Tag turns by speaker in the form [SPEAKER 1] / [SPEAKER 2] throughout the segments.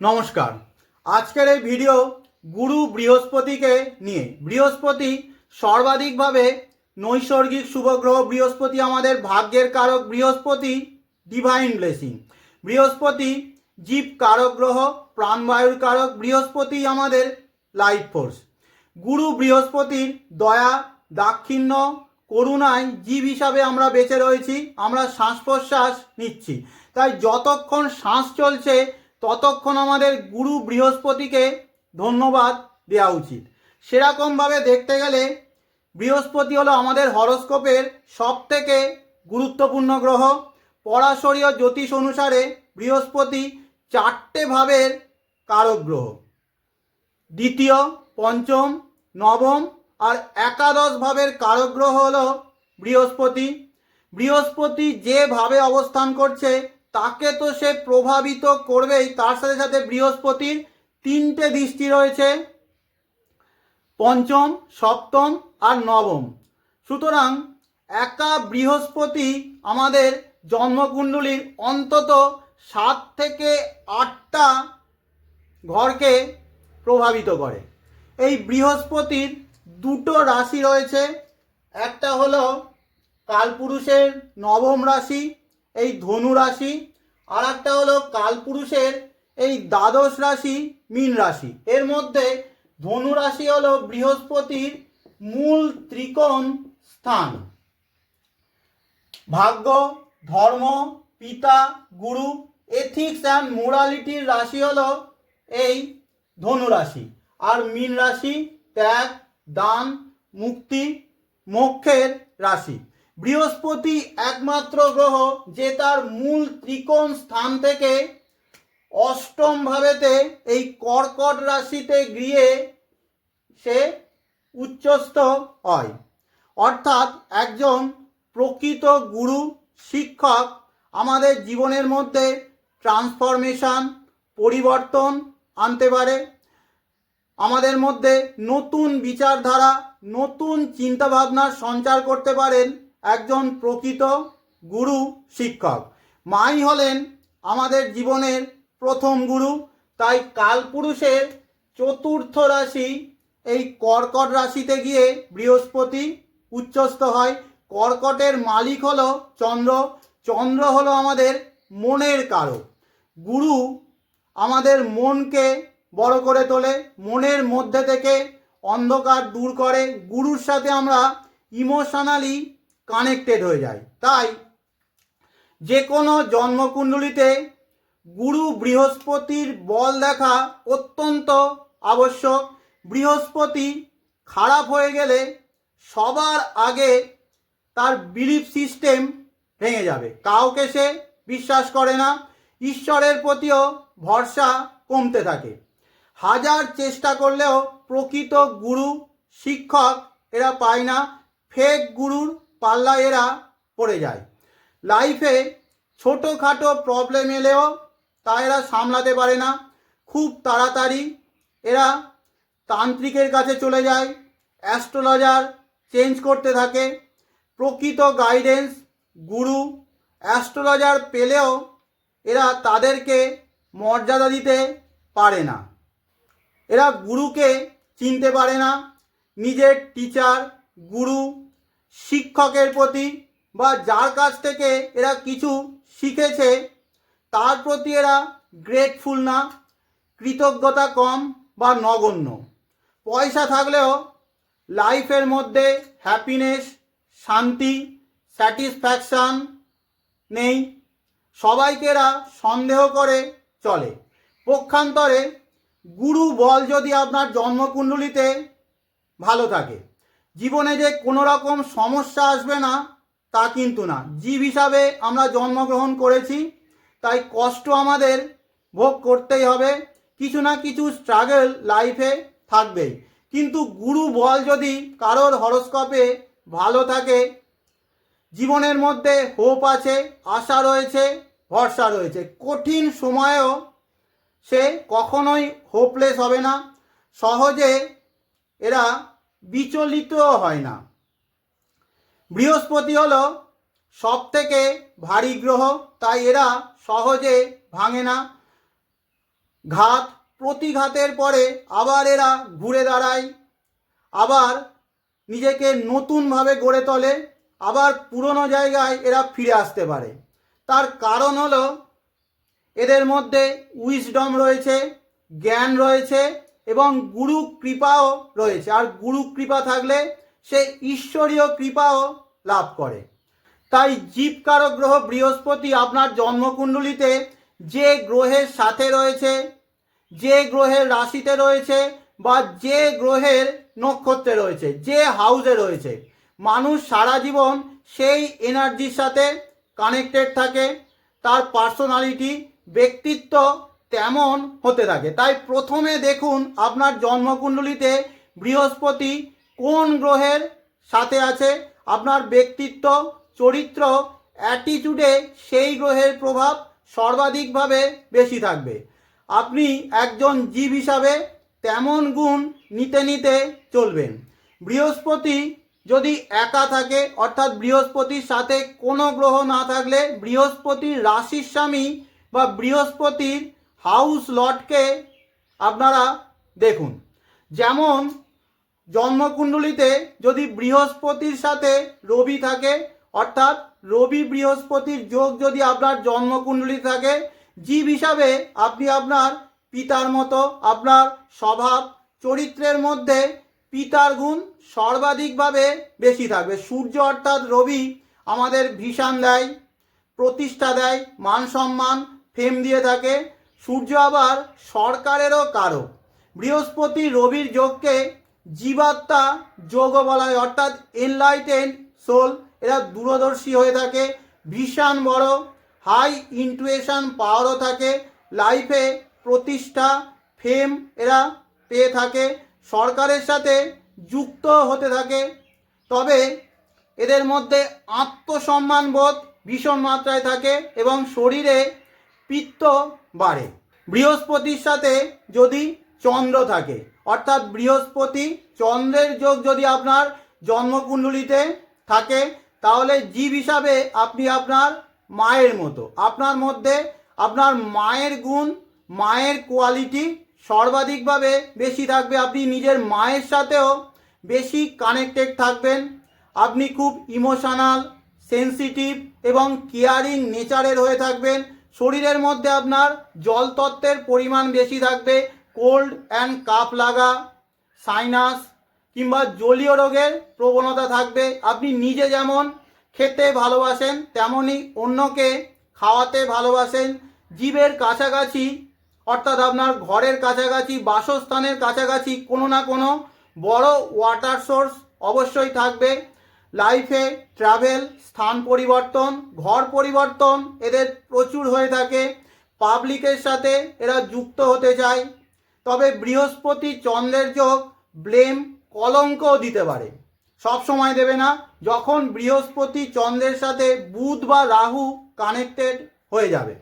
[SPEAKER 1] নমস্কার। আজকের এই ভিডিও গুরু বৃহস্পতিকে নিয়ে। বৃহস্পতি সর্বাধিকভাবে নৈসর্গিক শুভগ্রহ বৃহস্পতি, আমাদের ভাগ্যের কারক বৃহস্পতি ডিভাইন ব্লেসিং বৃহস্পতি জীব কারক গ্রহ, প্রাণবায়ুর কারক বৃহস্পতি, আমাদের লাইফ ফোর্স গুরু বৃহস্পতির দয়া, দাক্ষিণ্য, করুণায় জীব হিসাবে আমরা বেঁচে রয়েছি, আমরা শ্বাস প্রশ্বাস নিচ্ছি। তাই যতক্ষণ শ্বাস চলছে ততক্ষণ আমাদের গুরু বৃহস্পতিকে ধন্যবাদ দেওয়া উচিত। সেরকমভাবে দেখতে গেলে বৃহস্পতি হলো আমাদের হরস্কোপের সব থেকে গুরুত্বপূর্ণ গ্রহ। পরাশরীয় জ্যোতিষ অনুসারে বৃহস্পতি চারটে ভাবের কারক গ্রহ। দ্বিতীয়, পঞ্চম, নবম আর একাদশ ভাবের কারক গ্রহ হল বৃহস্পতি। বৃহস্পতি যেভাবে অবস্থান করছে তাকে তো সে প্রভাবিত করবেই। তার সাথে সাথে বৃহস্পতির তিনটে দৃষ্টি রয়েছে। পঞ্চম, সপ্তম আর নবম। সুতরাং একা বৃহস্পতি আমাদের জন্মকুণ্ডলীর অন্তত সাত থেকে আটটা ঘরকে প্রভাবিত করে। এই বৃহস্পতির দুটো রাশি রয়েছে। একটা হলো কালপুরুষের নবম রাশি, এই ধনু রাশি আর একটা হলো কালপুরুষের এই দ্বাদশ রাশি, মীন রাশি। এর মধ্যে ধনু রাশি হলো বৃহস্পতির মূল ত্রিকোণ স্থান। ভাগ্য, ধর্ম, পিতা, গুরু এথিক্স অ্যান্ড মোরালিটির রাশি হলো এই ধনু রাশি। আর মীন রাশি ত্যাগ, দান, মুক্তি, মোক্ষের রাশি। বৃহস্পতি একমাত্র গ্রহ, যে তার মূল ত্রিকোণ স্থান থেকে অষ্টম ভাবেতে এই কর্কট রাশিতে গিয়ে সে উচ্চস্থ হয়। অর্থাৎ একজন প্রকৃত গুরু, শিক্ষক, আমাদের জীবনের মধ্যে ট্রান্সফরমেশন, পরিবর্তন আনতে পারে। আমাদের মধ্যে নতুন বিচারধারা, নতুন চিন্তাভাবনার সঞ্চার করতে পারেন। একজন প্রকৃত গুরু শিক্ষক। মাই হলেন আমাদের জীবনের প্রথম গুরু। তাই কালপুরুষের চতুর্থ রাশি, এই কর্কট রাশিতে গিয়ে বৃহস্পতি উচ্চস্থ হয়। কর্কটের মালিক হলো চন্দ্র। চন্দ্র হলো আমাদের মনের কারক। গুরু আমাদের মনকে বড় করে তোলে, মনের মধ্যে থেকে অন্ধকার দূর করে। গুরুর সাথে আমরা ইমোশনালি কানেক্টেড হয়ে যাই তাই যে কোনো জন্মকুণ্ডলিতে গুরু বৃহস্পতির বল দেখা অত্যন্ত আবশ্যক। বৃহস্পতি খারাপ হয়ে গেলে সবার আগে তার বিলিফ সিস্টেম ভেঙে যাবে। কাউকে সে বিশ্বাস করে না, ঈশ্বরের প্রতিও ভরসা কমতে থাকে। হাজার চেষ্টা করলেও প্রকৃত গুরু, শিক্ষক এরা পায় না। ফেক গুরুর পাল্লা এরা পড়ে যায়। লাইফে ছোটোখাটো প্রবলেম এলেও তা এরা সামলাতে পারে না। খুব তাড়াতাড়ি এরা তান্ত্রিকের কাছে চলে যায়। অ্যাস্ট্রোলজার চেঞ্জ করতে থাকে। প্রকৃত গাইডেন্স গুরু অ্যাস্ট্রোলজার পেলেও এরা তাদেরকে মর্যাদা দিতে পারে না। এরা গুরুকে চিনতে পারে না। নিজের টিচার গুরু শিক্ষকের প্রতি বা যার কাছ থেকে এরা কিছু শিখেছে, তার প্রতি এরা গ্রেটফুল না, কৃতজ্ঞতা কম বা নগণ্য। পয়সা থাকলেও লাইফের মধ্যে হ্যাপিনেস শান্তি স্যাটিসফ্যাকশান নেই। সবাইকে এরা সন্দেহ করে চলে। পক্ষান্তরে গুরু বল যদি আপনার জন্মকুণ্ডলিতে ভালো থাকে জীবনে যে কোনো রকম সমস্যা আসবে না, তা কিন্তু না। জীব হিসাবে আমরা জন্মগ্রহণ করেছি, তাই কষ্ট আমাদের ভোগ করতেই হবে। কিছু না কিছু স্ট্রাগল লাইফে থাকবেই। কিন্তু গুরু বল যদি কারোর হরস্কোপে ভালো থাকে, জীবনের মধ্যে হোপ আছে, আশা রয়েছে, ভরসা রয়েছে। কঠিন সময়েও সে কখনোই হোপলেস হবে না। সহজে এরা বিচলিত হয় না। বৃহস্পতি হলো সব থেকে ভারী গ্রহ, তাই এরা সহজে ভাঙে না। ঘাত, প্রতিঘাতের পরে আবার এরা ঘুরে দাঁড়ায়, আবার নিজেকে নতুনভাবে গড়ে তোলে, আবার পুরনো জায়গায় এরা ফিরে আসতে পারে। তার কারণ হলো এদের মধ্যে উইসডম রয়েছে, জ্ঞান রয়েছে এবং গুরু কৃপাও রয়েছে। আর গুরু কৃপা থাকলে সে ঈশ্বরীয় কৃপাও লাভ করে। তাই জীবকারক গ্রহ বৃহস্পতি আপনার জন্মকুণ্ডলিতে যে গ্রহের সাথে রয়েছে, যে গ্রহের রাশিতে রয়েছে বা যে গ্রহের নক্ষত্রে রয়েছে, যে হাউসে রয়েছে, মানুষ সারা জীবন সেই এনার্জির সাথে কানেক্টেড থাকে। তার পার্সোনালিটি ব্যক্তিত্ব তেমন হতে থাকে। তাই প্রথমে দেখুন আপনার জন্মকুণ্ডলিতে বৃহস্পতি কোন গ্রহের সাথে আছে, আপনার ব্যক্তিত্ব, চরিত্র অ্যাটিটিউডে সেই গ্রহের প্রভাব সর্বাধিকভাবে বেশি থাকবে। আপনি একজন জীব হিসাবে তেমন গুণ নিতে নিতে চলবেন। বৃহস্পতি যদি একা থাকে, অর্থাৎ বৃহস্পতির সাথে কোনো গ্রহ না থাকলে বৃহস্পতির রাশির স্বামী বা বৃহস্পতির হাউস লটকে আপনারা দেখুন। যেমন জন্মকুণ্ডলিতে যদি বৃহস্পতির সাথে রবি থাকে, অর্থাৎ রবি বৃহস্পতির যোগ যদি আপনার জন্মকুণ্ডলী থাকে, জীব হিসাবে আপনি আপনার পিতার মতো, আপনার স্বভাব, চরিত্রের মধ্যে পিতার গুণ সর্বাধিকভাবে বেশি থাকবে। সূর্য অর্থাৎ রবি আমাদের ভীষণ দেয়, প্রতিষ্ঠা দেয়, মান সম্মান ফেম দিয়ে থাকে। সূর্য আবার সরকারেরও কারক। বৃহস্পতি রবির যোগকে জীবাত্মা যোগ বলা হয়, অর্থাৎ এনলাইটেন সোল এরা দূরদর্শী হয়ে থাকে, ভীষণ বড় হাই ইন্টুয়েশন পাওয়ারও থাকে লাইফে প্রতিষ্ঠা ফেম এরা পেয়ে থাকে, সরকারের সাথে যুক্ত হতে থাকে। তবে এদের মধ্যে আত্মসম্মান বোধ ভীষণ মাত্রায় থাকে এবং শরীরে পিত্ত বাড়ে। বৃহস্পতির সাথে যদি চন্দ্র থাকে, অর্থাৎ বৃহস্পতি চন্দ্রের যোগ যদি আপনার জন্মকুণ্ডলিতে থাকে, তাহলে জীব হিসাবে আপনি আপনার মায়ের মতো। আপনার মধ্যে আপনার মায়ের গুণ, মায়ের কোয়ালিটি সর্বাধিকভাবে বেশি থাকবে। আপনি নিজের মায়ের সাথেও বেশি কানেক্টেড থাকবেন। আপনি খুব ইমোশনাল সেন্সিটিভ এবং কেয়ারিং নেচারের হয়ে থাকবেন। শরীরের মধ্যে আপনার জল তত্ত্বের পরিমাণ বেশি থাকবে, কোল্ড অ্যান্ড কাপ লাগা, সাইনাস, কিংবা জলীয় রোগের প্রবণতা থাকবে। আপনি নিজে যেমন খেতে ভালোবাসেন তেমনই অন্যকে খাওয়াতে ভালোবাসেন। জীবের কাছাকাছি, অর্থাৎ আপনার ঘরের কাছাকাছি, বাসস্থানের কাছাকাছি কোনো না কোনো বড় ওয়াটার সোর্স অবশ্যই থাকবে। লাইফে ট্রাভেল স্থান পরিবর্তন, ঘর পরিবর্তন এদের প্রচুর হয়ে থাকে। পাবলিকের সাথে এরা যুক্ত হতে চায়। তবে বৃহস্পতি চন্দ্রের যোগ ব্লেম কলঙ্কও দিতে পারে। সব সময় দেবে না। যখন বৃহস্পতি চন্দ্রের সাথে বুধ বা রাহু কানেক্টেড হয়ে যাবে।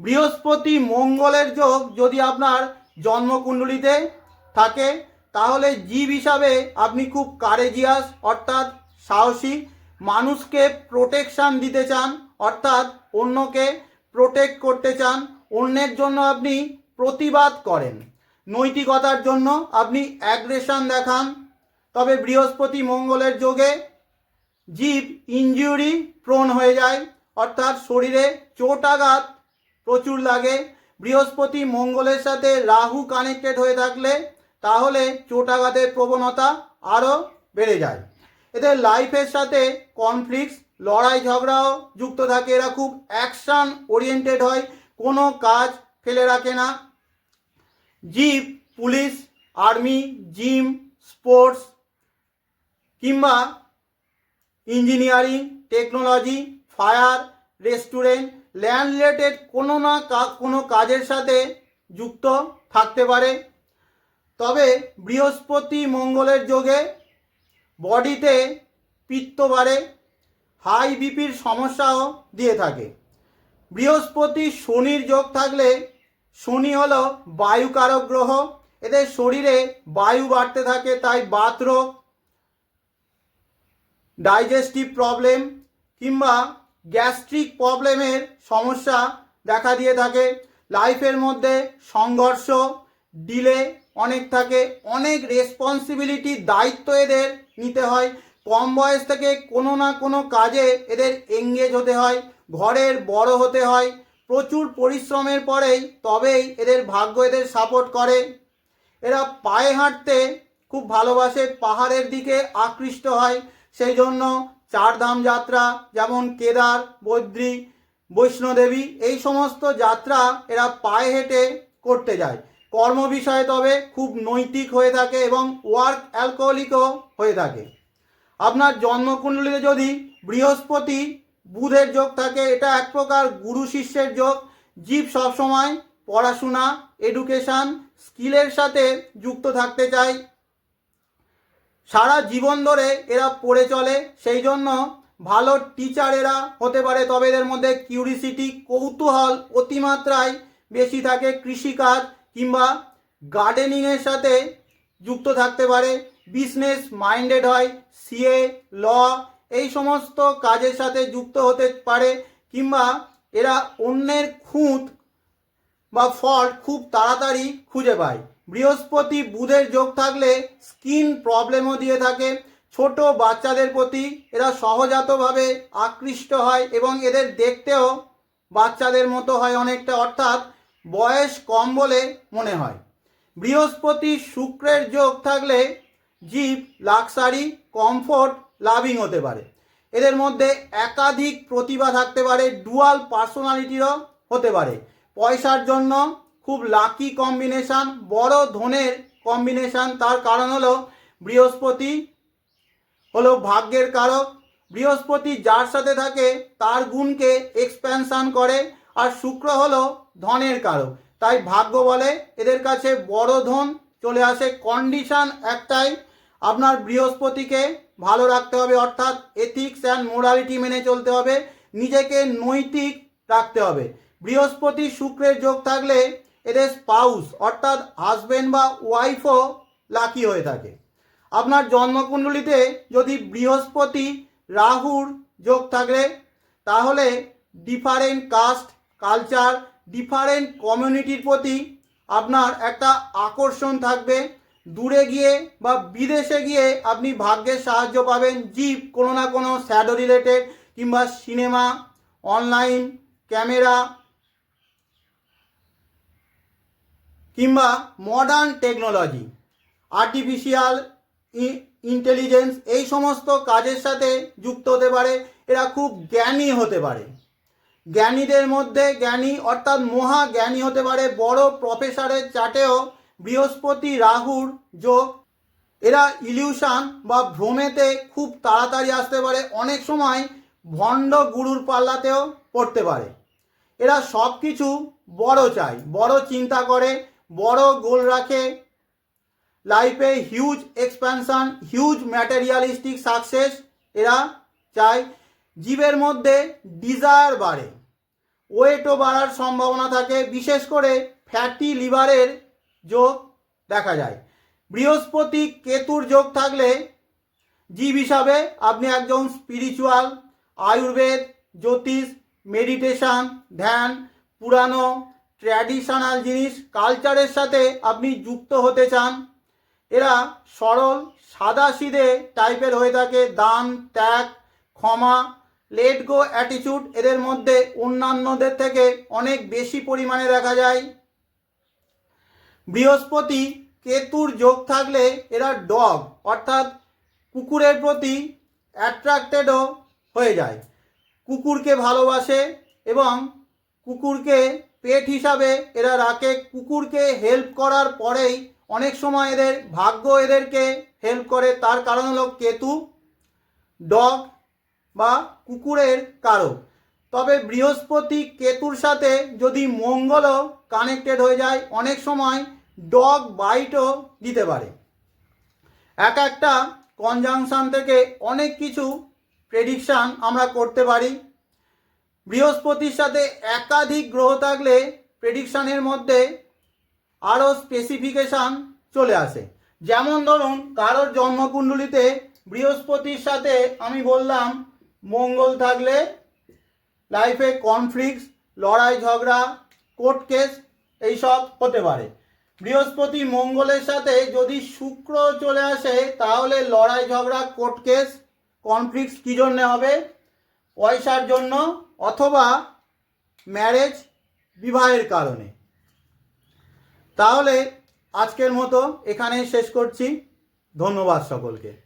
[SPEAKER 1] বৃহস্পতি মঙ্গলের যোগ যদি আপনার জন্মকুণ্ডলিতে থাকে, তাহলে জীব হিসাবে আপনি খুব কারেজিয়াস অর্থাৎ সাহসী, মানুষকে প্রোটেকশান দিতে চান, অর্থাৎ অন্যকে প্রোটেক্ট করতে চান, অন্যের জন্য আপনি প্রতিবাদ করেন। নৈতিকতার জন্য আপনি অ্যাগ্রেশন দেখান। তবে বৃহস্পতি মঙ্গলের যোগে জীব ইনজুরি প্রণ হয়ে যায়, অর্থাৎ শরীরে চোটাঘাত প্রচুর লাগে। বৃহস্পতি মঙ্গলের সাথে রাহু কানেক্টেড হয়ে থাকলে তাহলে চোটাঘাতের প্রবণতা আরও বেড়ে যায়। এদের লাইফের সাথে কনফ্লিক্টস লড়াই ঝগড়াও যুক্ত থাকে। এরা খুব অ্যাকশন ওরিয়েন্টেড হয়, কোনো কাজ ফেলে রাখে না। Jeep, police, army, gym, sports কিংবা engineering, technology, fire, restaurant, land related কোনো না কোনো কাজের সাথে যুক্ত থাকতে পারে। তবে বৃহস্পতি মঙ্গলের যোগে বডিতে পিত্ত বাড়ে, হাই বিপির সমস্যাও দিয়ে থাকে। বৃহস্পতি শনির যোগ থাকলে শনি হলো বায়ুকারক গ্রহ, এদের শরীরে বায়ু বাড়তে থাকে, তাই বাতরোগ ডাইজেস্টিভ প্রবলেম কিংবা গ্যাস্ট্রিক প্রবলেমের সমস্যা দেখা দিয়ে থাকে। লাইফের মধ্যে সংঘর্ষ, ডিলে অনেক থাকে, অনেক রেসপন্সিবিলিটি দায়িত্ব এদের নিতে হয়। কম বয়স থেকে কোনো না কোনো কাজে এদের এঙ্গেজ হতে হয়, ঘরের বড় হতে হয়। প্রচুর পরিশ্রমের পরেই তবেই এদের ভাগ্য এদের সাপোর্ট করে। এরা পায়ে হাঁটতে খুব ভালোবাসে, পাহাড়ের দিকে আকৃষ্ট হয়। সেই জন্য চারধাম যাত্রা, যেমন কেদার, বদ্রী, বৈষ্ণোদেবী, এই সমস্ত যাত্রা এরা পায়ে হেঁটে করতে যায়। কর্ম বিষয়ে তবে খুব নৈতিক হয়ে থাকে এবং ওয়ার্ক অ্যালকোহলিকও হয়ে থাকে। আপনার জন্মকুণ্ডলীতে যদি বৃহস্পতি বুধের যোগ থাকে, এটা এক প্রকার গুরু শিষ্যের যোগ। জীব সবসময় পড়াশোনা এডুকেশান স্কিলের সাথে যুক্ত থাকতে চায়। সারা জীবন ধরে এরা পড়ে চলে, সেই জন্য ভালো টিচার এরা হতে পারে, তবে এদের মধ্যে কিউরিসিটি কৌতূহল অতিমাত্রায় বেশি থাকে। কৃষিকাজ কিংবা গার্ডেনিংয়ের সাথে যুক্ত থাকতে পারে। বিজনেস মাইন্ডেড হয়, সিএ, ল, এই সমস্ত কাজের সাথে যুক্ত হতে পারে কিংবা এরা অন্যের খুঁত বা ফল্ট খুব তাড়াতাড়ি খুঁজে পায়। বৃহস্পতি বুধের যোগ থাকলে স্কিন প্রবলেমও দিয়ে থাকে। ছোট বাচ্চাদের প্রতি এরা সহজাতভাবে আকৃষ্ট হয় এবং এদের দেখতেও বাচ্চাদের মতো হয় অনেকটা। অর্থাৎ বয়স কম বলে মনে হয়। বৃহস্পতি শুক্রের যোগ থাকলে জীব, লাক্সারি, কমফোর্ট, লাভিং হতে পারে। এদের মধ্যে একাধিক প্রতিভা থাকতে পারে, ডুয়াল পার্সোনালিটিরও হতে পারে। পয়সার জন্য খুব লাকি কম্বিনেশান, বড় ধনের কম্বিনেশান, তার কারণ হলো বৃহস্পতি হলো ভাগ্যের কারক। বৃহস্পতি যার সাথে থাকে, তার গুণকে এক্সপ্যানশান করে, আর শুক্র হলো ধনের কারক। তাই ভাগ্য বলে এদের কাছে বড় ধন চলে আসে কন্ডিশন একটাই, আপনার বৃহস্পতিকে ভালো রাখতে হবে, অর্থাৎ এথিক্স অ্যান্ড মোরালিটি মেনে চলতে হবে, নিজেকে নৈতিক রাখতে হবে। বৃহস্পতি শুক্রের যোগ থাকলে এদের স্পাউস অর্থাৎ হাজবেন্ড বা ওয়াইফও লাকি হয়ে থাকে। আপনার জন্মকুণ্ডলিতে যদি বৃহস্পতি রাহুর যোগ থাকলে, তাহলে ডিফারেন্ট কাস্ট কালচার ডিফারেন্ট কমিউনিটির প্রতি আপনার একটা আকর্ষণ থাকবে। দূরে গিয়ে বা বিদেশে গিয়ে আপনি ভাগ্যের সাহায্য পাবেন। জীব কোনো না কোনো শ্যাডো রিলেটেড কিংবা সিনেমা অনলাইন ক্যামেরা কিংবা মডার্ন টেকনোলজি আর্টিফিশিয়াল ইন্টেলিজেন্স এই সমস্ত কাজের সাথে যুক্ত হতে পারে। এরা খুব জ্ঞানী হতে পারে। জ্ঞানীদের মধ্যে জ্ঞানী অর্থাৎ মহা জ্ঞানী হতে পারে, বড় প্রফেসরের চাটেও বৃহস্পতি, রাহুর যোগ। এরা ইলিউশন বা ভ্রমেতে খুব তাড়াতাড়ি আসতে পারে, অনেক সময় ভণ্ড গুরুর পাল্লাতেও পড়তে পারে। এরা সব কিছু বড় চায়, বড় চিন্তা করে, বড় গোল রাখে। লাইফে huge expansion, huge materialistic success এরা চায়। জীবের মধ্যে ডিজায়ার বাড়ে। ওয়েটও বাড়ার সম্ভাবনা থাকে, বিশেষ করে ফ্যাটি লিভারের যোগ দেখা যায়। বৃহস্পতি কেতুর যোগ থাকলে জীব হিসাবে আপনি একজন স্পিরিচুয়াল আয়ুর্বেদ, জ্যোতিষ মেডিটেশন ধ্যান, পুরানো ট্র্যাডিশনাল জিনিস কালচারের সাথে আপনি যুক্ত হতে চান। এরা সরল সাদাসিধে টাইপের হয়ে থাকে, দান, ত্যাগ, ক্ষমা লেট গো অ্যাটিটিউড এদের মধ্যে অন্যান্যদের থেকে অনেক বেশি পরিমাণে দেখা যায়। বৃহস্পতি কেতুর যোগ থাকলে এরা ডগ অর্থাৎ কুকুরের প্রতি অ্যাট্রাক্টেডও হয়ে যায়। কুকুরকে ভালোবাসে এবং কুকুরকে পেট হিসাবে এরা রাখে। কুকুরকে হেল্প করার পরেই অনেক সময় এদের ভাগ্য এদেরকে হেল্প করে। তার কারণ হলো কেতু ডগ বা কুকুরের কারক। তবে বৃহস্পতি কেতুর সাথে যদি মঙ্গলও কানেক্টেড হয়ে যায়, অনেক সময় ডগ বাইটও দিতে পারে। এক একটা কনজাংশন থেকে অনেক কিছু প্রেডিকশান আমরা করতে পারি। বৃহস্পতির সাথে একাধিক গ্রহ থাকলে প্রেডিকশানের মধ্যে আরও স্পেসিফিকেশান চলে আসে। যেমন ধরুন, কারোর জন্মকুণ্ডলিতে বৃহস্পতির সাথে আমি বললাম মঙ্গল থাকলে লাইফে কনফ্লিক্টস লড়াই, ঝগড়া কোর্ট কেস এইসব হতে পারে। বৃহস্পতি মঙ্গলের সাথে যদি শুক্র চলে আসে, তাহলে লড়াই, ঝগড়া কোর্ট কেস কনফ্লিক্ট কী জন্যে হবে? পয়সার জন্য অথবা ম্যারেজ বিবাহের কারণে। তাহলে আজকের মতো এখানেই শেষ করছি। ধন্যবাদ সকলকে।